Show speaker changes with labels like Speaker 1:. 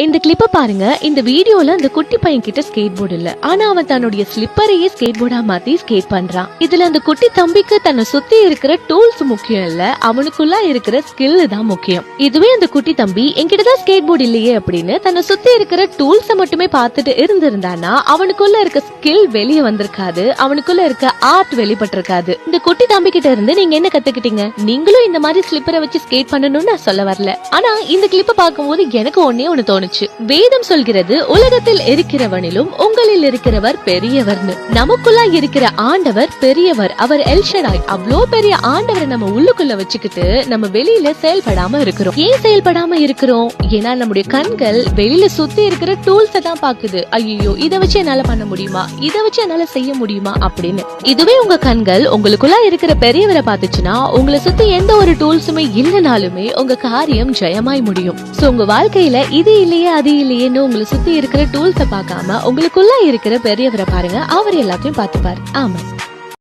Speaker 1: இந்த கிளிப்ப பாருங்க. இந்த வீடியோல அந்த குட்டி பையன் கிட்ட ஸ்கேட் போர்டு இல்ல. ஆனா அவன் தன்னுடைய ஸ்லிப்பரையே ஸ்கேட் போர்டா மாத்தி ஸ்கேட் பண்றான். இதுல அந்த குட்டி தம்பிக்கு தன்னை சுத்தி இருக்கிற டூல்ஸ் முக்கியம் இல்ல. அவனுக்குள்ள இருக்கிற ஸ்கில் தான் முக்கியம். இதுவே அந்த குட்டி தம்பி என்கிட்ட தான் ஸ்கேட் போர்டு இல்லையே அப்படின்னு தன்னை சுத்தி இருக்கிற டூல்ஸ மட்டுமே பார்த்துட்டு இருந்திருந்தானா அவனுக்குள்ள இருக்க ஸ்கில் வெளியே வந்திருக்காது. அவனுக்குள்ள இருக்க ஆர்ட் வெளிப்பட்டிருக்காது. இந்த குட்டி தம்பி கிட்ட இருந்து நீங்க என்ன கத்துக்கிட்டீங்க? நீங்களும் இந்த மாதிரி ஸ்லிப்பரை வச்சு ஸ்கேட் பண்ணணும்னு நான் சொல்ல வரல. ஆனா இந்த கிளிப்பை பார்க்கும்போது எனக்கு ஒன்னே ஒண்ணு தோணுச்சு வேதம் சொல்கிறது உலகத்தில் இருக்கிறவனிலும் உங்களில் இருக்கிறவர் பெரியவர்னு. நமக்குள்ள இருக்கிற ஆண்டவர் பெரியவர். அவர் எல்ஷடாய் அவ்வளோ பெரிய ஆண்டவரை நம்ம உள்ளுக்குள்ள வச்சுக்கிட்டு நம்ம வெளியில செயல்படாம இருக்கிறோம். ஏன் செயல்படாம இருக்கிறோம்? ஏன்னா நம்முடைய கண்கள் வெளியில சுத்தி இருக்கிற டூல்ஸ தான் பாக்குது ஐயோ இத வச்சு என்னால பண்ண முடியுமா? இதை வச்சு என்னால செய்ய முடியுமா? அப்படின்னு. இதுவே உங்க கண்கள். உங்களுக்குள்ள இருக்கிற பெரியவரை பார்த்துச்சுன்னா உங்களை சுத்தி எந்த ஒரு டூல்ஸுமே இல்லைனாலுமே உங்க காரியம் ஜெயமாய் முடியும். சோ உங்க வாழ்க்கையில இது இல்ல. அது இல்லையேன்னு உங்களை சுத்தி இருக்கிற டூல்ஸ பார்க்காம உங்களுக்குள்ள இருக்கிற பெரியவரை பாருங்க. அவர் எல்லாத்தையும் பார்த்துப்பாரு. ஆமா